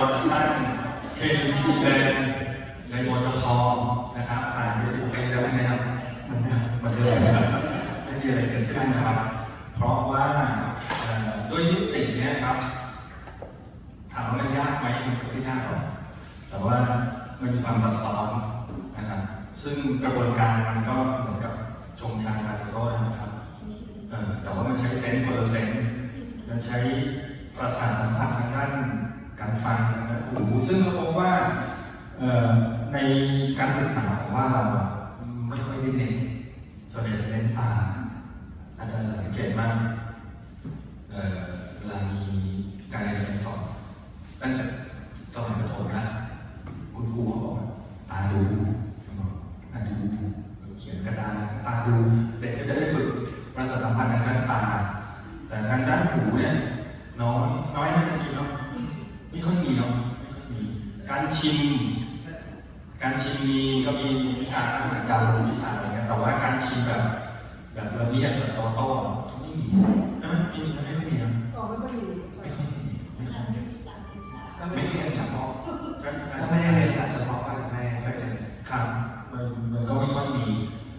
เราจะสร้าง KDT Land ในมจทนะครับผ่านไปสิบปีแล้วนะครับมันเดิมมันเดิมนะครับไม่มีอะไรเกิดขึ้นนะครับ เพราะว่าด้วยยุติเนี่ยครับถามว่ามันยากไหมมันก็ไม่ยากหรอกแต่ว่ามันมีความซับซ้อนนะครับซึ่งกระบวนการมันก็เหมือนกับชงชาการโต้นะครับแต่ว่ามันใช้เซนส์คนละเซนส์มันใช้ประสาทสัมผัสทางด้าน การฟังทางด้านหูซึ่งเราพบว่าในการศึกษาของว่าเราไม่ค่อยได้เน้นส่วนใหญ่จะเน้นตา อาจารย์จะสังเกตมากเอ่อเวลามีการเรียนการสอนตั้งแต่สมัยประถมนะคุณครูเขาบอกตาดูเขาบอกตาดูเขียนกระดานตาดูเด็ก ชิม การชิมมีก็มีวิชาอาหารการวิชาอะไรเงี้ยแต่ว่าการชิมแบบแบบละเมียดแบบโตโต้เขาไม่มีใช่ไหมไม่มีไม่ค่อยมีนะอ๋อไม่ค่อยมีไม่ค่อยมีไม่ค่อยมีก็ไม่ได้เรียนเฉพาะก็ถ้าไม่ได้เรียนสายเฉพาะก็จะไม่ค่อยเจอครับมันมันก็ไม่ค่อยมี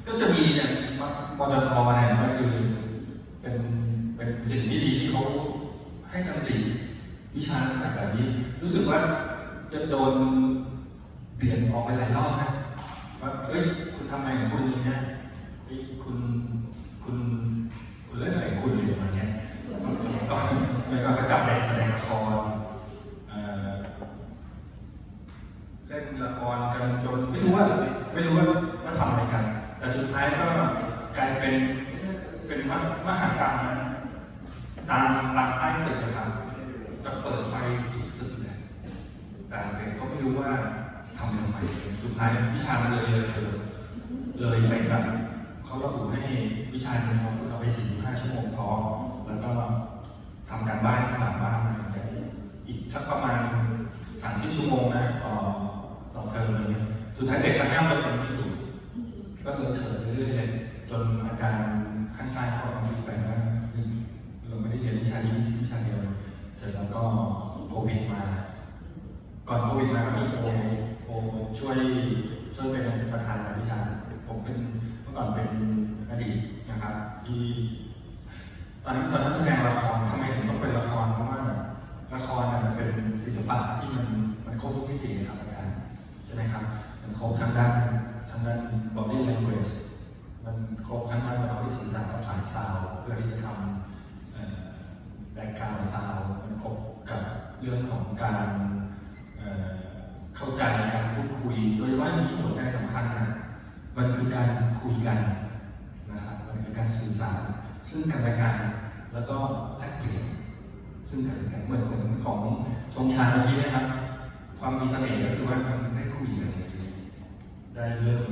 ก็จะมีเนี่ยมปตทเนี่ยก็คือเป็นเป็นสิ่งที่ดีที่เขาให้ดำริวิชาลักษณะแบบนี้ รู้สึกว่า จะโดนเปลี่ยนออกไปหลายรอบนะว่าเอ้ยคุณทำไมของคุณอย่างเงี้ยเอ้ยคุณคุณคุณเล่นอะไรคุณอยู่อย่างเงี้ยสมัยก่อนไม่ว่าก็จับเด็กแสดงละครเอ่อเล่นละครกันจนไม่รู้ว่าไม่รู้ว่าว่าทำอะไรกัน แต่สุดท้ายก็กลายเป็นเป็นมมหากรรมนะตามตามใต้ตึก ท้ายวิชามันเลยเลยเถิดเลยไปแบบเขาระบุให้วิชาหนึ่งเราไปสี่ห้าชั่วโมงพอแล้วก็ทำการบ้านข้างหลังบ้านอีกสักประมาณสามชั่วโมงนะต่อต่อเทอมเงี้ยสุดท้ายเด็กก็ห้ามไปเป็นไม่อยู่ก็เลยเถิดไปเรื่อยๆเลยจนอาจารย์ข้างๆเขาเอาฟีดแบ็กว่าเราไม่ได้เรียนวิชานี้วิชาเดียว เสร็จแล้วก็โควิดมา ก่อนโควิดมาก็มีโอโอ ช่วยช่วยเป็นประธานวิชาผมเป็นเมื่อก่อนเป็นอดีตนะครับที่ตอนนั้นตอนนั้นแสดงละครทำไมถึงต้องเป็นละครเพราะว่าละครมันเป็นศิลปะที่มันมันครบทุกมิติครับอาจารย์ใช่ไหมครับมันครบทั้งด้านทั้งด้าน body language มันครบทั้งด้านเราที่สื่อสารกับฝ่ายซาวเพื่อที่จะทำแบ็กกราวด์ซาวมันครบกับเรื่องของการ ยโดยเฉพาะอย่างที่หัวใจสำคัญนะมันคือการคุยกันนะครับมันคือการสื่อสาร ซึ่งกันและกันแล้วก็แลกเปลี่ยนซึ่งกันและกันเหมือนเหมือนของชงชาเมื่อกี้นะครับ ความมีเสน่ห์ก็คือว่ามันได้คุยกันจริงๆได้เริ่ม